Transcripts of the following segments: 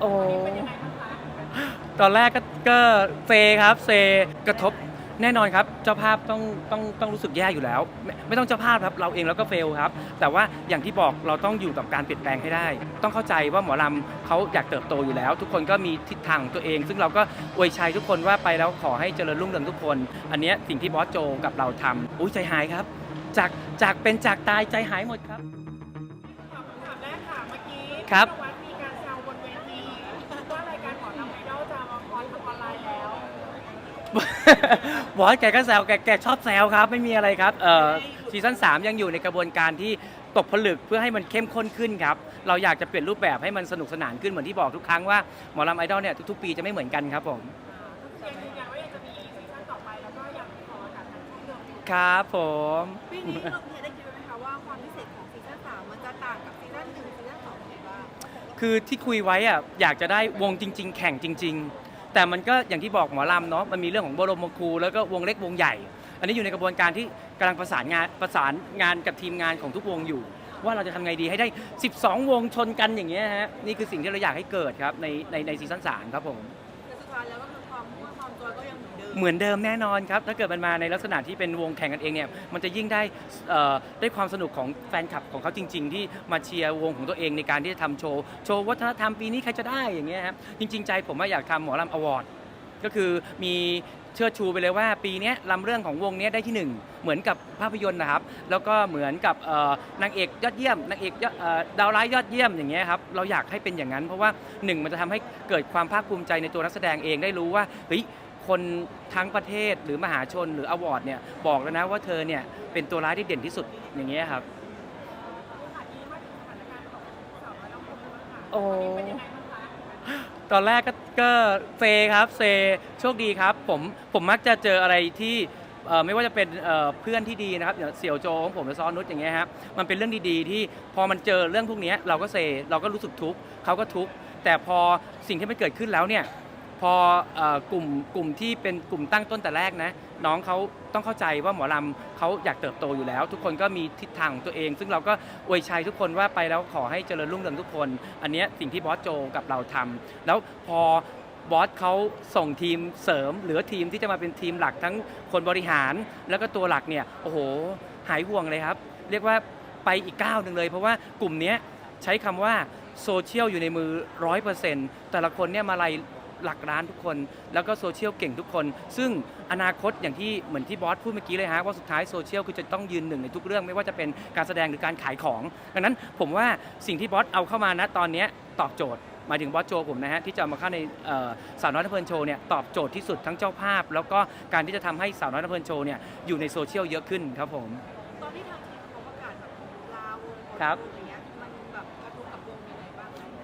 โอ้ตอนแรกก็ก็เซครับเซกระทบแน่นอนครับ เจ้าภาพต้องต้องต้องรู้สึกแย่อยู่แล้วไม่ไม่ต้องเจ้าภาพครับเราเองแล้วก็เฟลครับ แต่ว่าอย่างที่บอกเราต้องอยู่กับการเปลี่ยนแปลงให้ได้ ต้องเข้าใจว่าหมอลำเขาอยากเติบโตอยู่แล้ว ทุกคนก็มีทิศทางของตัวเอง ซึ่งเราก็อวยชัยทุกคนว่าไปแล้วขอให้เจริญรุ่งเรืองทุกคน อันเนี้ยสิ่งที่บอสโจกับเราทำอุ้ยใจหายครับ จากจากเป็นจากตายใจหายหมดครับถามคำถามแรกค่ะเมื่อกี้ครับ บอสแกก็แซวแกแกชอบแซวครับ ไม่มีอะไรครับเอ่อซีซั่น3 ยังอยู่ในกระบวนการที่ตกผลึกเพื่อให้มันเข้มข้นขึ้นครับ เราอยากจะเปลี่ยนรูปแบบให้มันสนุกสนานขึ้นเหมือนที่บอกทุกครั้งว่าหมอลำไอดอลเนี่ยทุกๆปีจะไม่เหมือนกันครับผมยังยืนยันว่ายังจะมีซีซั่นต่อไปแล้วก็ยังขออากาศทางช่องเดิมอยู่ครับผมปีนี้เราเฮียได้คิดไหมคะว่าความพิเศษของซีซั่นสามมันจะต่างกับซีซั่นหนึ่งซีซั่นสองยังไงบ้างคือที่คุยไว้อะอยากจะได้วงจริง ๆ แข่งจริง ๆ แต่มันก็อย่างที่บอกหมอลำเนาะมันมีเรื่องของบรมครูแล้วก็วงเล็กวงใหญ่ อันนี้อยู่ในกระบวนการที่กำลังประสานงานประสานงานกับทีมงานของทุกวงอยู่ ว่าเราจะทำไงดีให้ได้ 12 วงชนกันอย่างเงี้ยฮะนี่คือสิ่งที่เราอยากให้เกิดครับในในในซีซั่นสามครับผม แต่สุดท้ายแล้วก็คือ เหมือนเดิมแน่นอนครับ ถ้าเกิดมันมาในลักษณะที่เป็นวงแข่งกันเองเนี่ยมันจะยิ่งได้เอ่อได้ความสนุกของแฟนคลับของเขาจริง ๆ ที่มาเชียร์วงของตัวเองในการที่จะทำโชว์โชว์วัฒนธรรมปีนี้ใครจะได้อย่างเงี้ยครับจริง ๆ ใจผมว่าอยากทำหมอลำอวอร์ดก็คือมีเชิดชูไปเลยว่าปีเนี้ยลำเรื่องของวงเนี้ยได้ที่หนึ่งเหมือนกับภาพยนตร์นะครับ แล้วก็เหมือนกับเอ่อนางเอกยอดเยี่ยมนางเอกยอดเอ่อดาวร้ายยอดเยี่ยมอย่างเงี้ยครับเราอยากให้เป็นอย่างนั้น เพราะว่าหนึ่งมันจะทำให้เกิดความภาคภูมิใจในตัวนักแสดงเองได้รู้ว่าเฮ้ย คนทั้งประเทศหรือมหาชนหรืออวอร์ดเนี่ยบอกแล้วนะว่าเธอเนี่ยเป็นตัวร้ายที่เด่นที่สุดอย่างเงี้ยครับค่ะดีมากถึงสถานการณ์ของสาวน้อยลำพูนบ้างค่ะโอ้ตอนนี้เป็นยังไงบ้างคะตอนแรกก็ก็เซครับเซโชคดีครับ ผมผมมักจะเจออะไรที่เอ่อไม่ว่าจะเป็นเอ่อเพื่อนที่ดีนะครับอย่างเสี่ยวโจของผมและซ้อนนุชอย่างเงี้ยครับมันเป็นเรื่องดีๆ ที่พอมันเจอเรื่องพวกเนี้ยเราก็เซเราก็รู้สึกทุกข์เขาก็ทุกข์แต่พอสิ่งที่มันเกิดขึ้นแล้วเนี่ย พอกลุ่มกลุ่มที่เป็นกลุ่มตั้งต้นแต่แรกนะ น้องเขาต้องเข้าใจว่าหมอลำเขาอยากเติบโตอยู่แล้ว ทุกคนก็มีทิศทางของตัวเอง ซึ่งเราก็อวยชัยทุกคนว่าไปแล้วขอให้เจริญรุ่งเรืองทุกคน อันนี้สิ่งที่บอสโจกับเราทำแล้วพอบอสเขาส่งทีมเสริม เหลือทีมที่จะมาเป็นทีมหลักทั้งคนบริหาร แล้วก็ตัวหลักเนี่ยโอ้โหหายห่วงเลยครับ เรียกว่าไปอีกก้าวหนึ่งเลย เพราะว่ากลุ่มนี้ใช้คำว่าโซเชียลอยู่ในมือร้อยเปอร์เซ็นต์แต่ละคนเนี่ยมาลัย หลักร้านทุกคน แล้วก็โซเชียลเก่งทุกคน ซึ่งอนาคตอย่างที่เหมือนที่บอสพูดเมื่อกี้เลยฮะว่าสุดท้ายโซเชียลคือจะต้องยืนหนึ่งในทุกเรื่อง ไม่ว่าจะเป็นการแสดงหรือการขายของ ดังนั้นผมว่าสิ่งที่บอสเอาเข้ามานะตอนเนี้ยตอบโจทย์หมายถึงบอสโจผมนะฮะที่จะเอามาเข้าในเอ่อสาวน้อยนเพลินโชว์เนี่ยตอบโจทย์ที่สุดทั้งเจ้าภาพ แล้วก็การที่จะทำให้สาวน้อยนเพลินโชว์เนี่ยอยู่ในโซเชียลเยอะขึ้นครับผมตอนที่ทางทีมเขาประกาศแบบลาวงครับอะไรเงี้ยมันแบบ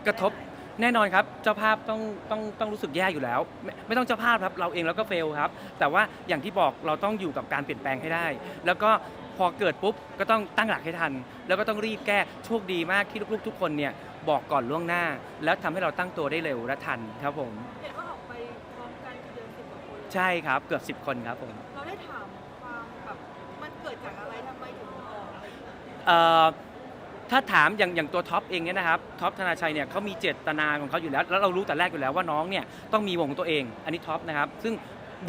กระทบ กับวงยังไงบ้างคะกระทบแน่นอนครับ เจ้าภาพต้องต้องต้องรู้สึกแย่อยู่แล้ว ไม่ไม่ต้องเจ้าภาพครับ เราเองแล้วก็เฟลครับ แต่ว่าอย่างที่บอกเราต้องอยู่กับการเปลี่ยนแปลงให้ได้ แล้วก็พอเกิดปุ๊บก็ต้องตั้งหลักให้ทัน แล้วก็ต้องรีบแก้โชคดีมากที่ลูกๆ ทุกคนเนี่ยบอกก่อนล่วงหน้า แล้วทำให้เราตั้งตัวได้เร็วและทันครับผม เห็นว่าออกไปพร้อมกันคือเดินสิบกว่าคนเลยใช่ครับเกือบ10 คนครับผม เราได้ถามความแบบมันเกิดจากอะไรทำไมถึงออกอะไรอย่างเงี้ย เอ่อ ถ้าถามอย่างอย่างตัวท็อปเองเนี่ยนะครับท็อปธนาชัยเนี่ยเขามีเจตนาของเขาอยู่แล้ว แล้วเรารู้แต่แรกอยู่แล้วว่าน้องเนี่ยต้องมีวงของตัวเอง อันนี้ท็อปนะครับ ซึ่ง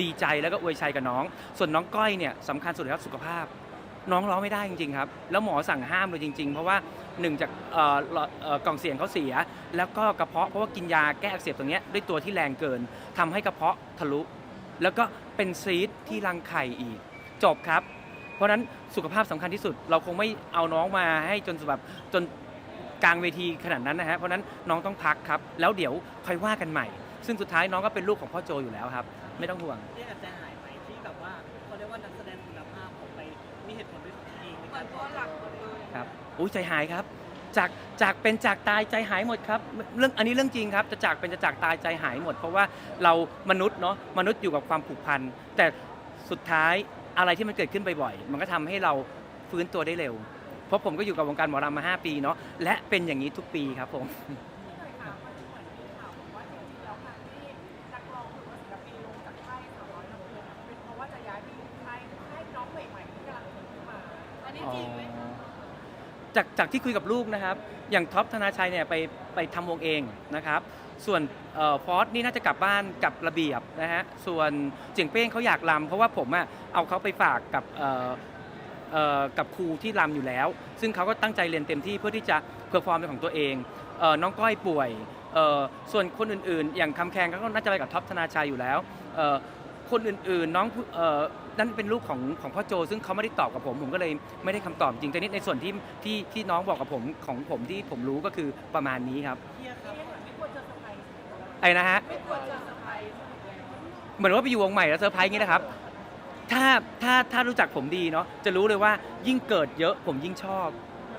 ดีใจแล้วก็อวยชัยกับน้อง ส่วนน้องก้อยเนี่ยสำคัญสุดเลยครับสุขภาพ น้องร้องไม่ได้จริงๆครับ แล้วหมอสั่งห้ามเลยจริง ๆ เพราะว่าหนึ่งจากกล่องเสียงเขาเสีย แล้วก็กระเพาะเพราะว่ากินยาแก้อักเสบตรงเนี้ยด้วยตัวที่แรงเกินทำให้กระเพาะทะลุ แล้วก็เป็นซีดที่รังไข่อีก จบครับ เพราะฉะนั้นสุขภาพสำคัญที่สุด เราคงไม่เอาน้องมาให้จนแบบจนกลางเวทีขนาดนั้นนะฮะเพราะฉะนั้นน้องต้องพักครับ แล้วเดี๋ยวค่อยว่ากันใหม่ ซึ่งสุดท้ายน้องก็เป็นลูกของพ่อโจอยู่แล้วครับ ไม่ต้องห่วงเรียกอาจจะหายไหมที่แบบว่าเขาเรียกว่านักแสดงคุณภาพออกไปมีเหตุผลด้วยตัวเองในเหมืกาอนรตัวหลักหมดเลยครับอุ้ยใจหายครับจากจากเป็นจากตายใจหายหมดครับเรื่องอันนี้เรื่องจริงครับจะจากเป็นจะจากตายใจหายหมด เพราะว่าเรามนุษย์เนาะมนุษย์อยู่กับความผูกพันแต่สุดท้าย อะไรที่มันเกิดขึ้นบ่อยๆ มันก็ทำให้เราฟื้นตัวได้เร็ว เพราะผมก็อยู่กับวงการหมอลำมา 5 ปีเนาะ และเป็นอย่างนี้ทุกปีครับผมจากจากที่คุยกับลูกนะครับ อย่างท็อปธนาชัยเนี่ยไปไปทำวงเองนะครับ ส่วนฟอสนี่น่าจะกลับบ้านกับระเบียบนะฮะ ส่วนเจียงเป้งเขาอยากลำเพราะว่าผมอะเอาเขาไปฝากกับกับครูที่ลำอยู่แล้ว ซึ่งเขาก็ตั้งใจเรียนเต็มที่เพื่อที่จะเพอร์ฟอร์มเป็นของตัวเองเออน้องก้อยป่วย ส่วนคนอื่นๆ อย่างคำแคงก็น่าจะไปกับท็อปธนาชัยอยู่แล้ว คนอื่นๆ น้องนั่นเป็นลูกของของพ่อโจ ซึ่งเขาไม่ได้ตอบกับผม ผมก็เลยไม่ได้คำตอบจริงแต่นี่ในส่วนที่ที่ที่น้องบอกกับผมของผมที่ผมรู้ก็คือประมาณนี้ครับ อะไรจะเซอร์ไพรส์เหมือนว่าไปอยู่วงใหม่แล้วเซอร์ไพรส์งี้นะครับ ถ้าถ้าถ้ารู้จักผมดีเนาะจะรู้เลยว่ายิ่งเกิดเยอะผมยิ่งชอบ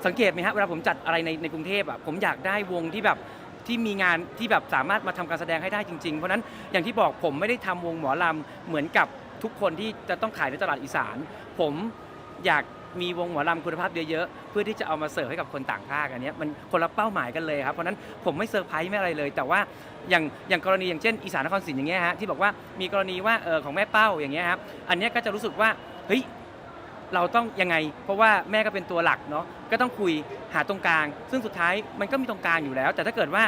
สังเกตไหมฮะเวลาผมจัดอะไรในในกรุงเทพอะผมอยากได้วงที่แบบที่มีงานที่แบบสามารถมาทำการแสดงให้ได้จริง ๆ เพราะฉะนั้นอย่างที่บอกผมไม่ได้ทำวงหมอลำเหมือนกับทุกคนที่จะต้องขายในตลาดอีสาน ผมอยาก มีวงหมอลำคุณภาพเยอะๆเพื่อที่จะเอามาเสิร์ฟให้กับคนต่างภาคอันนี้มันคนละเป้าหมายกันเลยครับเพราะนั้นผมไม่เซอร์ไพรส์ไม่อะไรเลย แต่ว่าอย่างอย่างกรณีอย่างเช่นอีสานนครศรีอย่างเงี้ยฮะที่บอกว่ามีกรณีว่าเออของแม่เป้าอย่างเงี้ยครับอันนี้ก็จะรู้สึกว่าเฮ้ยเราต้องยังไง เพราะว่าแม่ก็เป็นตัวหลักเนาะก็ต้องคุยหาตรงกลาง ซึ่งสุดท้ายมันก็มีตรงกลางอยู่แล้ว แต่ถ้าเกิดว่า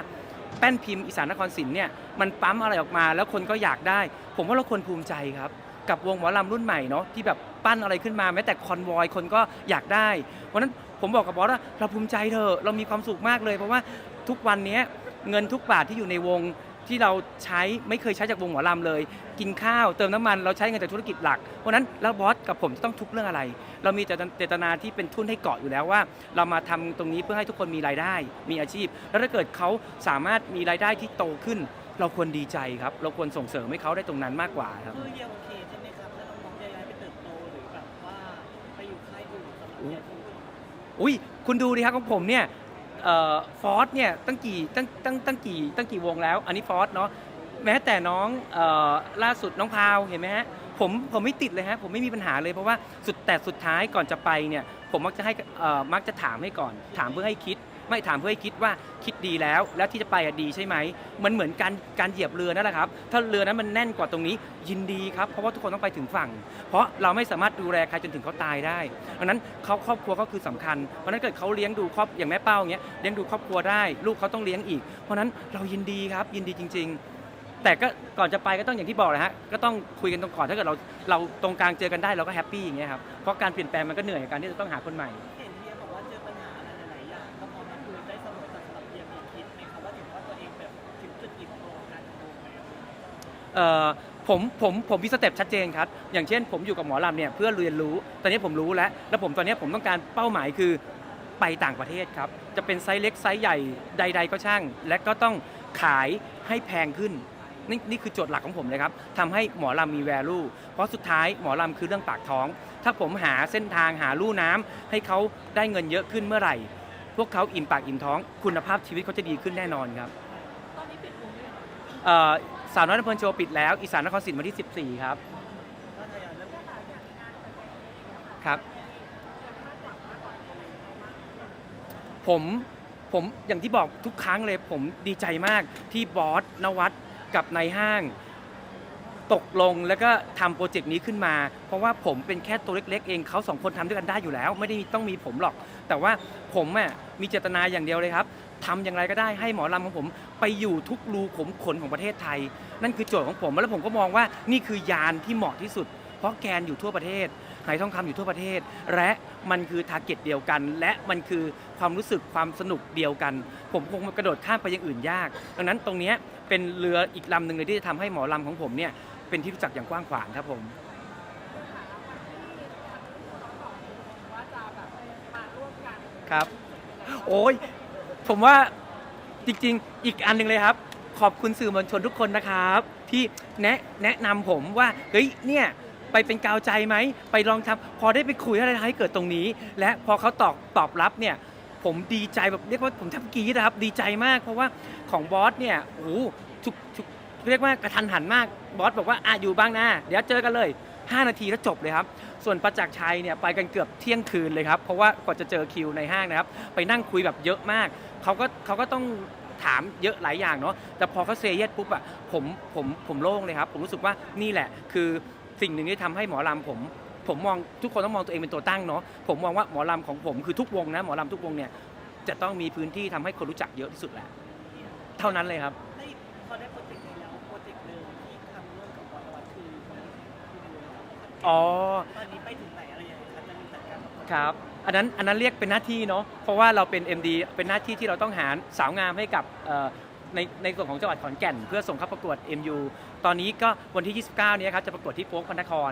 แป้นพิมพ์อีสานนครศรีเนี่ยมันปั๊มอะไรออกมา แล้วคนก็อยากได้ ผมว่าเราควรภูมิใจครับ กับวงหมอลำรุ่นใหม่เนาะที่แบบ ปั้นอะไรขึ้นมาแม้แต่คอนวอยคนก็อยากได้ เพราะฉะนั้นผมบอกกับบอสว่าเราภูมิใจเถอะเรามีความสุขมากเลย เพราะว่าทุกวันนี้เงินทุกบาทที่อยู่ในวงที่เราใช้ไม่เคยใช้จากวงหมอลำเลย กินข้าวเติมน้ำมันเราใช้เงินจากธุรกิจหลัก เพราะนั้นแล้วบอสกับผมจะต้องทุกเรื่องอะไร เรามีเจตนาที่เป็นทุนให้เกาะอยู่แล้วว่า เรามาทำตรงนี้เพื่อให้ทุกคนมีรายได้ มีอาชีพ แล้วถ้าเกิดเขาสามารถมีรายได้ที่โตขึ้น เราควรดีใจครับ เราควรส่งเสริมให้เขาได้ตรงนั้นมากกว่าครับคือเฮียโอเคใช่ อุ้ยคุณดูดิครับของผมเนี่ยฟอสเนี่ยตั้งกี่ตั้งตั้งตั้งกี่ตั้งกี่วงแล้ว อันนี้ฟอสเนาะแม้แต่น้องเออล่าสุดน้องพาวเห็นไหมฮะผมผมไม่ติดเลยฮะผมไม่มีปัญหาเลยเพราะว่าสุดแต่สุดท้ายก่อนจะไปเนี่ยผมมักจะให้เอ่อมักจะถามให้ก่อน ถามเพื่อให้คิด ไม่ถามเพื่อให้คิดว่าคิดดีแล้ว แล้วที่จะไปอะดีใช่ไหมมันเหมือนการการเหยียบเรือนั่นแหละครับ ถ้าเรือนั้นมันแน่นกว่าตรงนี้ยินดีครับ เพราะว่าทุกคนต้องไปถึงฝั่ง เพราะเราไม่สามารถดูแลใครจนถึงเขาตายได้เพราะนั้นเขาครอบครัวก็คือสำคัญ เพราะนั้นเกิดเขาเลี้ยงดูครอบอย่างแม่เป้าอย่างเงี้ยเลี้ยงดูครอบครัวได้ ลูกเขาต้องเลี้ยงอีก เพราะฉะนั้นเรายินดีครับยินดีจริง ๆแต่ก็ก่อนจะไปก็ต้องอย่างที่บอกเลยฮะก็ต้องคุยกันตรงก่อนถ้าเกิดเราเราตรงกลางเจอกันได้เราก็แฮปปี้อย่างเงี้ยครับเพราะการเปลี่ยนแปลงมันก็เหนื่อยกับการที่จะต้องหาคนใหม่ ผมผมผมมีสเต็ปชัดเจนครับ อย่างเช่น ผมอยู่กับหมอลำเนี่ยเพื่อเรียนรู้ ตอนนี้ผมรู้แล้ว แล้วผมตอนนี้ผมต้องการเป้าหมายคือไปต่างประเทศครับ จะเป็นไซส์เล็กไซส์ใหญ่ใด ๆ ก็ช่าง และก็ต้องขายให้แพงขึ้น นี่นี่คือโจทย์หลักของผมเลยครับทำให้หมอลำมี value เพราะสุดท้ายหมอลำคือเรื่องปากท้อง ถ้าผมหาเส้นทางหาลู่น้ำให้เขาได้เงินเยอะขึ้นเมื่อไหร่ พวกเขาอิ่มปากอิ่มท้อง คุณภาพชีวิตเขาจะดีขึ้นแน่นอนครับตอนนี้ปิดวงเลยงเอ่อ สาวน้อยลำเพลินโชว์ปิดแล้ว อีสานนครศรีวันที่ 14 ครับ ครับ ผมผมอย่างที่บอกทุกครั้งเลย ผมดีใจมากที่บอสนวัดกับนายห้าง ตกลงแล้วก็ทำโปรเจกต์นี้ขึ้นมา เพราะว่าผมเป็นแค่ตัวเล็กๆ เองเขาสองคนทำด้วยกันได้อยู่แล้ว ไม่ได้ต้องมีผมหรอก แต่ว่าผมอะมีเจตนาอย่างเดียวเลยครับ ทำอย่างไรก็ได้ให้หมอลำของผม ไปอยู่ทุกรูขมขนของประเทศไทย นั่นคือโจทย์ของผม แล้วผมก็มองว่านี่คือยานที่เหมาะที่สุด เพราะแกนอยู่ทั่วประเทศไหทองคำอยู่ทั่วประเทศ และมันคือทาร์เก็ตเดียวกัน และมันคือความรู้สึกความสนุกเดียวกัน ผมคงกระโดดข้ามไปอย่างอื่นยาก ดังนั้นตรงเนี้ยเป็นเรืออีกลำหนึ่งเลยที่จะทำให้หมอลำของผมเนี่ยเป็นที่รู้จักอย่างกว้างขวางครับผม ว่าจะแบบมาร่วมกันครับ โอ้ย ผมว่าจริงๆ อีกอันหนึ่งเลยครับ ขอบคุณสื่อมวลชนทุกคนนะครับ ที่แนะแนะนำผมว่าเฮ้ยเนี่ยไปเป็นกาวใจไหมไปลองทำพอได้ไปคุยอะไรให้เกิดตรงนี้ และพอเขาตอบตอบรับเนี่ย ผมดีใจแบบเรียกว่าผมแทบกรี๊ดนะครับ ดีใจมาก เพราะว่าของบอสเนี่ยโอ้โหทุกทุกเรียกว่ากระทันหันมากบอสบอกว่าอะอยู่บ้างนะเดี๋ยวเจอกันเลย 5 นาทีแล้วจบเลยครับ ส่วนประจักษ์ชัยเนี่ยไปกันเกือบเที่ยงคืนเลยครับ เพราะว่ากว่าจะเจอคิวในห้างนะครับ ไปนั่งคุยแบบเยอะมาก เขาก็เขาก็ต้องถามเยอะหลายอย่างเนาะ แต่พอเขาเซเยสปุ๊บอะผมผมผมโล่งเลยครับ ผมรู้สึกว่านี่แหละ คือสิ่งหนึ่งที่ทำให้หมอลำผมผมมองทุกคนต้องมองตัวเองเป็นตัวตั้งเนาะผมมองว่าหมอลำของผมคือทุกวงนะหมอลำทุกวงเนี่ยจะต้องมีพื้นที่ทำให้คนรู้จักเยอะที่สุดแหละ เท่านั้นเลยครับ ใน อ๋อ ตอนนี้ไปถึงไหนอะไรยังไงคะจะมีจัดการกับครับ อันนั้นอันนั้นเรียกเป็นหน้าที่เนาะ เพราะว่าเราเป็น MD เป็นหน้าที่ที่เราต้องหาสาวงามให้กับเอ่อในในส่วนของจังหวัดขอนแก่น เพื่อส่งเข้าประกวด MU ตอนนี้ก็วันที่ 29 เนี้ยครับจะประกวดที่โฟกพระนคร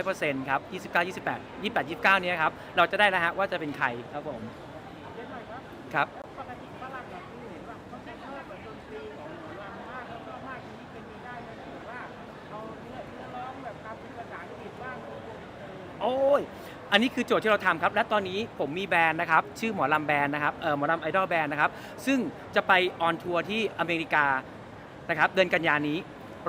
100%ครับ 29 28 28 29 เนี้ยครับเราจะได้แล้วฮะว่าจะเป็นใครครับผมครับ อ้ยอันนี้คือโจทย์ที่เราทำครับ และตอนนี้ผมมีแบรนด์นะครับ ชื่อหมอลำแบรนด์นะครับเออหมอลำไอดอลแบรนด์นะครับ ซึ่งจะไปออนทัวร์ที่อเมริกานะครับเดือนกันยานี้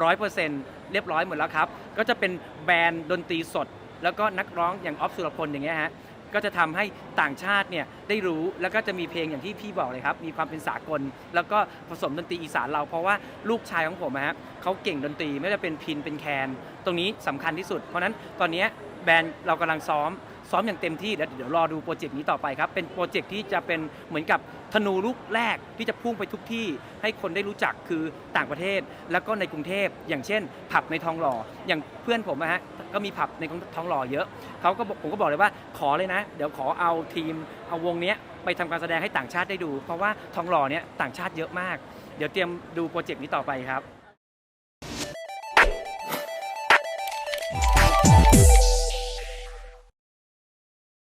ร้อยเปอร์เซ็นต์เรียบร้อยหมดแล้วครับ ก็จะเป็นแบรนด์ดนตรีสด แล้วก็นักร้องอย่างออฟสุรพลอย่างเงี้ยฮะก็จะทำให้ต่างชาติเนี่ยได้รู้แล้วก็จะมีเพลงอย่างที่พี่บอกเลยครับ มีความเป็นสากล แล้วก็ผสมดนตรีอีสานเราเพราะว่าลูกชายของผมอะฮะเขาเก่งดนตรีไม่ว่าจะเป็นพินเป็นแคน ตรงนี้สำคัญที่สุด เพราะฉะนั้นตอนเนี้ย แบรนด์เรากำลังซ้อม ซ้อมอย่างเต็มที่เดี๋ยวเดี๋ยวรอดูโปรเจกต์นี้ต่อไปครับ เป็นโปรเจกต์ที่จะเป็นเหมือนกับธนูลูกแรกที่จะพุ่งไปทุกที่ ให้คนได้รู้จักคือต่างประเทศ แล้วก็ในกรุงเทพอย่างเช่น ผับในทองหล่ออย่างเพื่อนผมนะฮะก็มีผับในทองหล่อเยอะเขาก็ผมก็บอกเลยว่าขอเลยนะ เดี๋ยวขอเอาทีมเอาวงนี้ไปทำการแสดงให้ต่างชาติได้ดู เพราะว่าทองหล่อเนี้ยต่างชาติเยอะมาก เดี๋ยวเตรียมดูโปรเจกต์นี้ต่อไปครับ